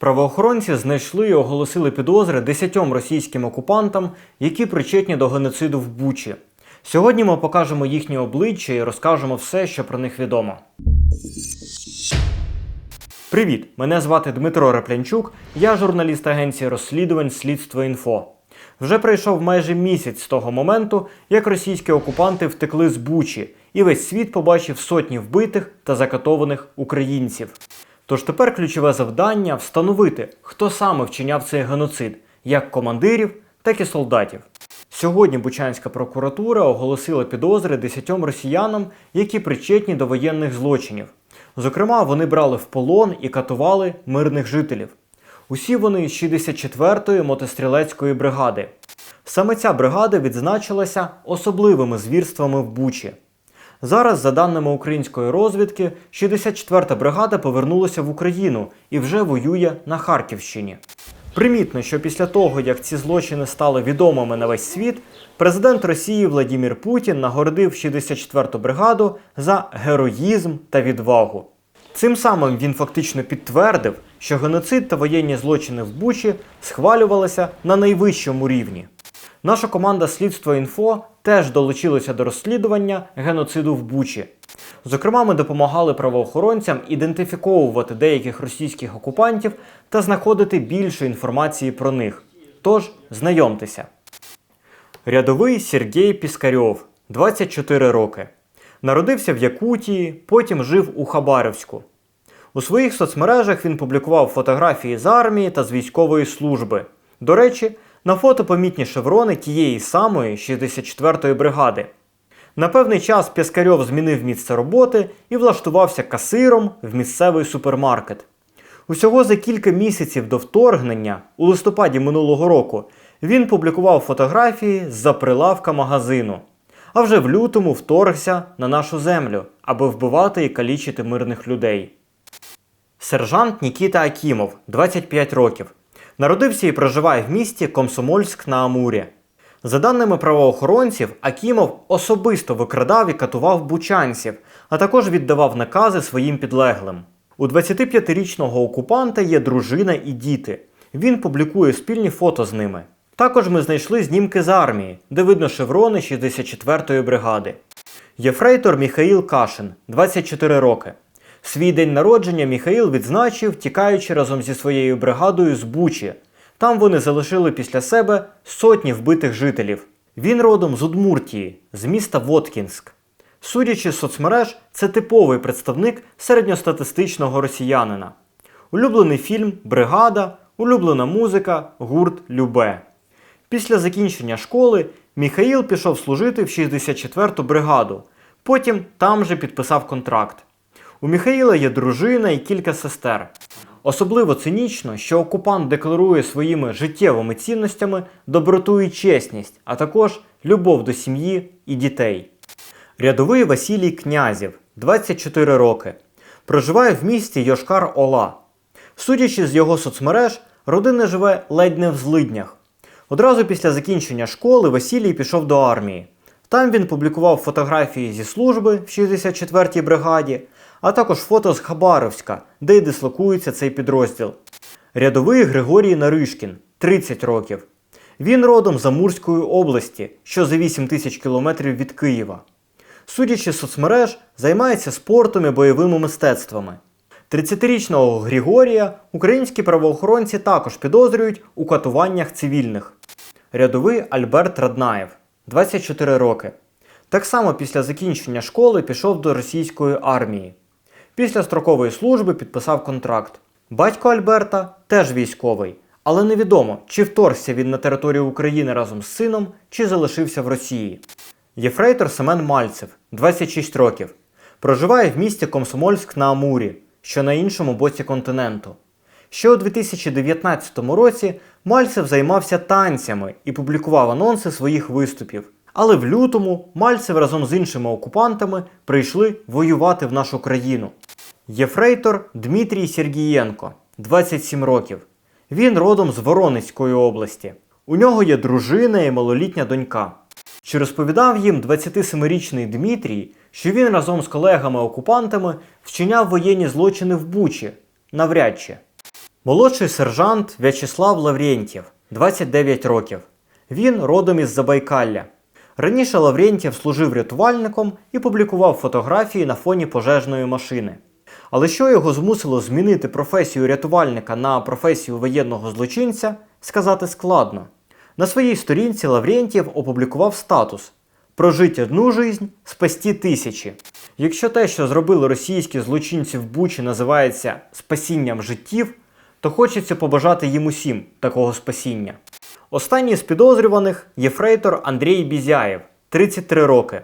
Правоохоронці знайшли і оголосили підозри десятьом російським окупантам, які причетні до геноциду в Бучі. Сьогодні ми покажемо їхні обличчя і розкажемо все, що про них відомо. Привіт! Мене звати Дмитро Раплянчук, я журналіст агенції розслідувань Слідство інфо. Вже пройшов майже місяць з того моменту, як російські окупанти втекли з Бучі, і весь світ побачив сотні вбитих та закатованих українців. Тож тепер ключове завдання встановити, хто саме вчиняв цей геноцид, як командирів, так і солдатів. Сьогодні Бучанська прокуратура оголосила підозри десятьом росіянам, які причетні до воєнних злочинів. Зокрема, вони брали в полон і катували мирних жителів. Усі вони з 64-ї мотострілецької бригади. Саме ця бригада відзначилася особливими звірствами в Бучі. Зараз, за даними української розвідки, 64-та бригада повернулася в Україну і вже воює на Харківщині. Примітно, що після того, як ці злочини стали відомими на весь світ, президент Росії Владімір Путін нагородив 64-ту бригаду за героїзм та відвагу. Цим самим він фактично підтвердив, що геноцид та воєнні злочини в Бучі схвалювалися на найвищому рівні. Наша команда Слідство інфо теж долучилася до розслідування геноциду в Бучі. Зокрема, ми допомагали правоохоронцям ідентифіковувати деяких російських окупантів та знаходити більше інформації про них. Тож, знайомтеся. Рядовий Сергій Піскарьов, 24 роки. Народився в Якутії, потім жив у Хабаровську. У своїх соцмережах він публікував фотографії з армії та з військової служби. До речі, на фото помітні шеврони тієї самої 64-ї бригади. На певний час Піскарьов змінив місце роботи і влаштувався касиром в місцевий супермаркет. Усього за кілька місяців до вторгнення, у листопаді минулого року, він публікував фотографії з-за прилавка магазину. А вже в лютому вторгся на нашу землю, аби вбивати і калічити мирних людей. Сержант Нікіта Акімов, 25 років. Народився і проживає в місті Комсомольськ на Амурі. За даними правоохоронців, Акімов особисто викрадав і катував бучанців, а також віддавав накази своїм підлеглим. У 25-річного окупанта є дружина і діти. Він публікує спільні фото з ними. Також ми знайшли знімки з армії, де видно шеврони 64-ї бригади. Єфрейтор Міхаїл Кашин, 24 роки. Свій день народження Міхаїл відзначив, тікаючи разом зі своєю бригадою з Бучі. Там вони залишили після себе сотні вбитих жителів. Він родом з Удмуртії, з міста Воткінськ. Судячи з соцмереж, це типовий представник середньостатистичного росіянина. Улюблений фільм Бригада, улюблена музика, гурт Любе. Після закінчення школи Міхаїл пішов служити в 64-ту бригаду. Потім там же підписав контракт. У Міхаїла є дружина і кілька сестер. Особливо цинічно, що окупант декларує своїми життєвими цінностями доброту і чесність, а також любов до сім'ї і дітей. Рядовий Василій Князів, 24 роки. Проживає в місті Йошкар Ола. Судячи з його соцмереж, родина живе ледь не в злиднях. Одразу після закінчення школи Василій пішов до армії. Там він публікував фотографії зі служби в 64-й бригаді, а також фото з Хабаровська, де й дислокується цей підрозділ. Рядовий Григорій Наришкін, 30 років. Він родом з Амурської області, що за 8 тисяч кілометрів від Києва. Судячи з соцмереж, займається спортом і бойовими мистецтвами. 30-річного Григорія українські правоохоронці також підозрюють у катуваннях цивільних. Рядовий Альберт Раднаєв, 24 роки. Так само після закінчення школи пішов до російської армії. Після строкової служби підписав контракт. Батько Альберта теж військовий, але невідомо, чи вторгся він на територію України разом з сином, чи залишився в Росії. Єфрейтор Семен Мальцев, 26 років. Проживає в місті Комсомольськ на Амурі, що на іншому боці континенту. Ще у 2019 році Мальцев займався танцями і публікував анонси своїх виступів. Але в лютому Мальцев разом з іншими окупантами прийшли воювати в нашу країну. Єфрейтор Дмитрій Сергієнко, 27 років. Він родом з Воронезької області. У нього є дружина і малолітня донька. Чи розповідав їм 27-річний Дмитрій, що він разом з колегами-окупантами вчиняв воєнні злочини в Бучі? Навряд чи. Молодший сержант В'ячеслав Лаврєнтєв, 29 років. Він родом із Забайкалля. Раніше Лаврєнтєв служив рятувальником і публікував фотографії на фоні пожежної машини. Але що його змусило змінити професію рятувальника на професію воєнного злочинця, сказати складно. На своїй сторінці Лаврєнтєв опублікував статус Прожить одну жизнь, спасти тисячі. Якщо те, що зробили російські злочинці в Бучі, називається спасінням життів, то хочеться побажати їм усім такого спасіння. Останній з підозрюваних єфрейтор Андрій Бізяєв, 33 роки,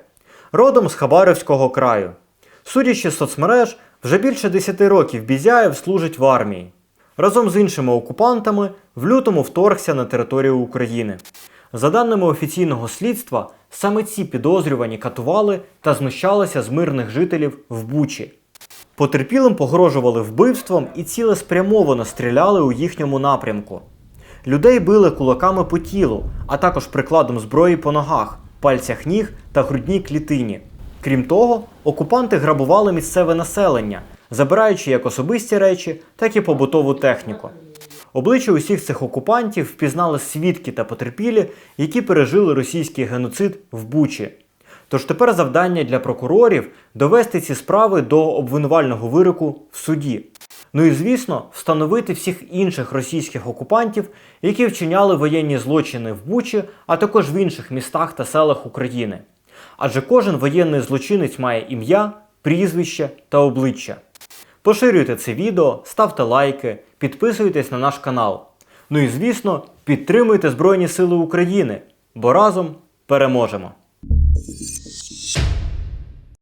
родом з Хабаровського краю. Судячи з соцмереж, вже більше 10 років Бізяєв служить в армії. Разом з іншими окупантами в лютому вторгся на територію України. За даними офіційного слідства, саме ці підозрювані катували та знущалися з мирних жителів в Бучі. Потерпілим погрожували вбивством і цілеспрямовано стріляли у їхньому напрямку. Людей били кулаками по тілу, а також прикладом зброї по ногах, пальцях ніг та грудній клітині. Крім того, окупанти грабували місцеве населення, забираючи як особисті речі, так і побутову техніку. Обличчя усіх цих окупантів впізнали свідки та потерпілі, які пережили російський геноцид в Бучі. Тож тепер завдання для прокурорів довести ці справи до обвинувального вироку в суді. Ну і звісно, встановити всіх інших російських окупантів, які вчиняли воєнні злочини в Бучі, а також в інших містах та селах України. Адже кожен воєнний злочинець має ім'я, прізвище та обличчя. Поширюйте це відео, ставте лайки, підписуйтесь на наш канал. Ну і звісно, підтримуйте Збройні Сили України, бо разом переможемо!